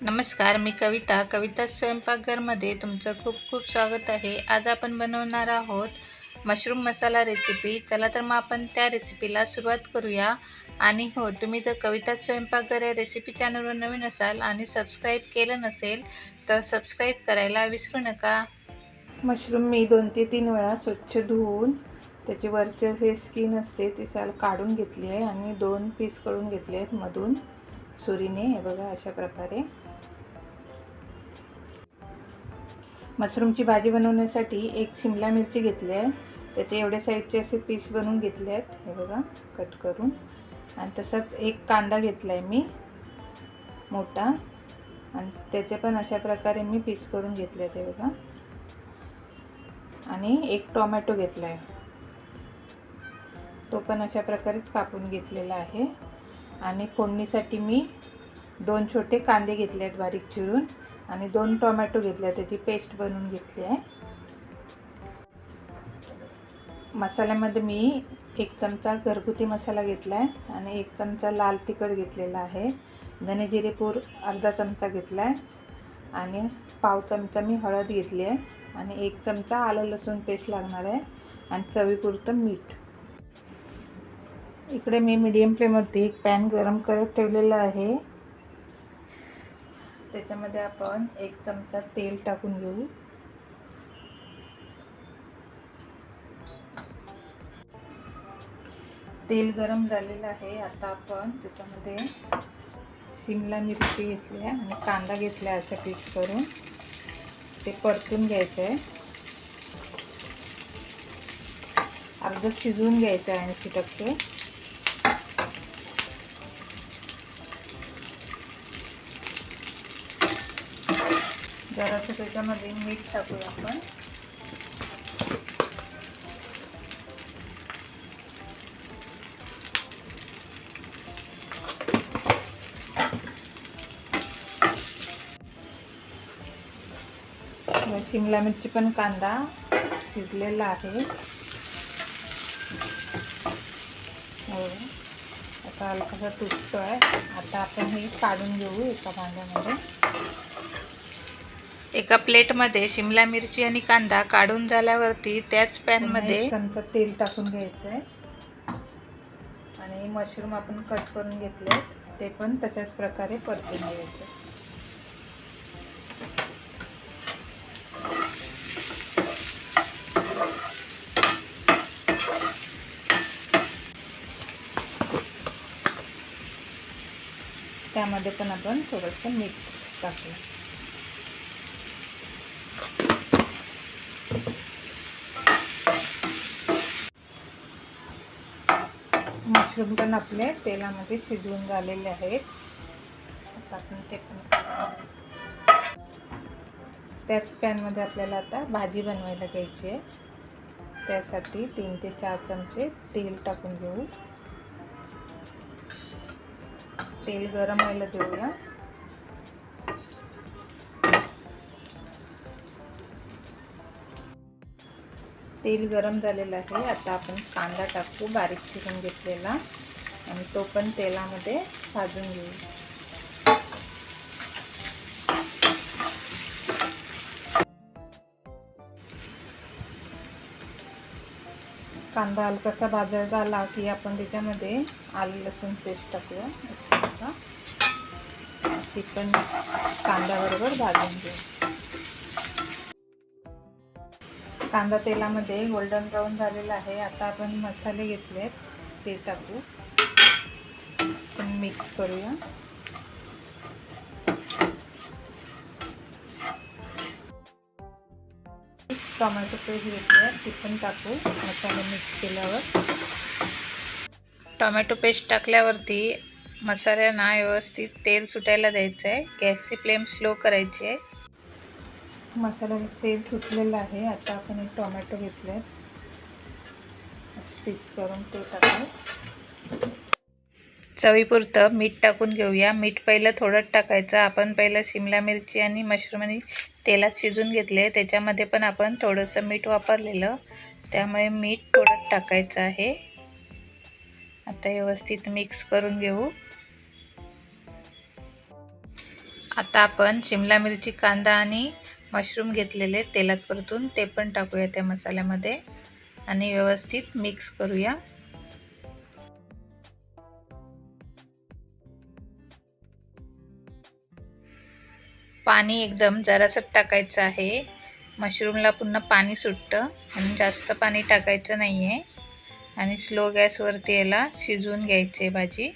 नमस्कार मी कविता. कविता स्वयंपाकघरमध्ये तुमचं खूप खूप स्वागत आहे. आज आपण बनवणार आहोत मशरूम मसाला रेसिपी. चला तर मग आपण त्या रेसिपीला सुरुवात करूया. आणि हो तुम्ही जर कविता स्वयंपाकघर या रेसिपी चॅनलवर नवीन असाल आणि सबस्क्राईब केलं नसेल तर सबस्क्राईब करायला विसरू नका. मशरूम मी दोन ते तीन वेळा स्वच्छ धुवून त्याची वरचे जे स्किन असते ती साल काढून घेतली आहे आणि दोन पीस करून घेतले आहेत मधून. सुरीने हे बघा अशा प्रकारे. मशरूमची भाजी बनवण्यासाठी एक शिमला मिरची घेतली आहे. त्याचे एवढे साईजचे असे पीस बनवून घेतले आहेत. हे बघा कट करून. आणि तसंच एक कांदा घेतला आहे मी मोठा. आणि त्याचे पण अशा प्रकारे मी पीस करून घेतले आहेत हे बघा. आणि एक टोमॅटो घेतला आहे तो पण अशा प्रकारेच कापून घेतलेला आहे. आणि फोडणीसाठी मी दोन छोटे कांदे घेतले आहेत बारीक चिरून. आणि दोन टोमॅटो घेतले त्याची पेस्ट बनवून घेतली आहे. मसाल्यामध्ये मी एक चमचा घरगुती मसाला घेतला आहे आणि एक चमचा लाल तिखट घेतलेला आहे. धनेजिरेपूर पूर अर्धा चमचा घेतला आहे आणि पाव चमचा मी हळद घेतली आहे आणि एक चमचा आलं लसूण पेस्ट लागणार आहे आणि चवीपुरतं मीठ. इकडे मी मीडियम फ्लेमवरती एक पॅन गरम करत ठेवलेला आहे. त्याच्यामध्ये आपण एक चमचा तेल टाकून घेऊ. तेल गरम झालेलं आहे. आता आपण त्याच्यामध्ये शिमला मिरची घेतली आहे आणि कांदा घेतला आहे अशा पीस करून. ते परतून घ्यायचं आहे. अर्ध शिजवून घ्यायचं आहे ऐंशी टक्के जरासं त्याच्यामध्ये मीठ टाकूया आपण. शिमला मिरची पण कांदा शिजलेला आहे. हो. आता हलकासा तुटतो आहे. आता आपण हे काढून घेऊ एका भांड्यामध्ये. एका प्लेटमध्ये शिमला मिरची आणि कांदा काढून झाल्यावरती त्याच पॅनमध्ये चमचा तेल टाकून घ्यायचं आहे आणि मशरूम आपण कट करून घेतले ते पण तशाच प्रकारे परतून घ्यायचे. त्यामध्ये पण आपण थोडंसं मीठ टाकूया. मशरूम पण आपले तेलामध्ये शिजवून झालेले आहेत. आता आपण ते पण त्याच पॅनमध्ये आपल्याला आता भाजी बनवायला घ्यायची आहे. त्यासाठी तीन ते चार चमचे तेल टाकून घेऊ. तेल गरम व्हायला देऊया. तेल गरम झालेलं आहे. आता आपण कांदा टाकू बारीक चिरून घेतलेला. आणि तो पण तेलामध्ये भाजून घेऊ. कांदा हलकासा भाजायचा आला की आपण त्याच्यामध्ये आलं लसूण पेस्ट टाकूया. ती पण कांद्याबरोबर भाजून घेऊ. कांदा तेलामध्ये गोल्डन ब्राऊन झालेला आहे. आता आपण मसाले घेतले ते टाकू. मिक्स करूया. टोमॅटो पेस्ट घेतली ती पण टाकू. मसाले मिक्स केल्यावर. टोमॅटो पेस्ट टाकल्यावरती मसाल्यांना व्यवस्थित तेल सुटायला द्यायचं आहे गॅसची फ्लेम स्लो करायची आहे. मसाल्याला तेल सुटलेलं आहे. आता आपण एक टोमॅटो घेतले आहेत पीस करून ते टाकू. चवीपुरतं मीठ टाकून घेऊया. मीठ पहिलं थोडं टाकायचं. आपण पहिलं शिमला मिरची आणि मशरूम आणि तेलात शिजून घेतले. त्याच्यामध्ये पण आपण थोडंसं मीठ वापरलेलं. त्यामुळे मीठ थोडं टाकायचं आहे. आता व्यवस्थित मिक्स करून घेऊ. आता आपण शिमला मिरची कांदा आणि मशरूम घेतलेले तेलात परतून ते पण टाकूया त्या मसाल्यामध्ये आणि व्यवस्थित मिक्स करूया. पाणी एकदम जरासं टाकायचं आहे. मशरूमला पुन्हा पाणी सुटतं आणि जास्त पाणी टाकायचं नाही आहे आणि स्लो गॅसवरती याला शिजवून घ्यायची भाजी.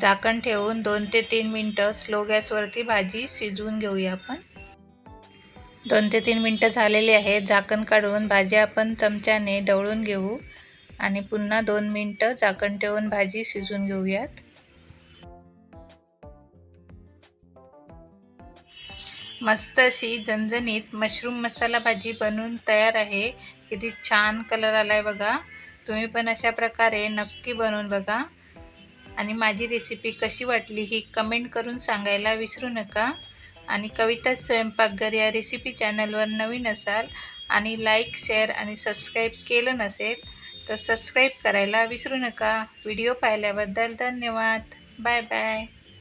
झाकण ठेवून दोन ते तीन मिनटं स्लो गॅसवरती भाजी शिजवून घेऊया आपण. दोन ते तीन मिनटं झालेली आहेत झाकण काढून भाजी आपण चमच्याने ढवळून घेऊ आणि पुन्हा दोन मिनटं झाकण ठेवून भाजी शिजून घेऊयात. मस्त अशी झणझणीत मशरूम मसाला भाजी बनवून तयार आहे. किती छान कलर आलाय बघा. तुम्ही पण अशा प्रकारे नक्की बनवून बघा. आणि माझी रेसिपी कशी वाटली ही कमेंट करून सांगायला विसरू नका. आणि कविता स्वयंपाकघर या रेसिपी चॅनलवर नवीन असाल आणि लाईक शेअर आणि सबस्क्राईब केलं नसेल तर सबस्क्राईब करायला विसरू नका. व्हिडिओ पाहिल्याबद्दल धन्यवाद. Bye bye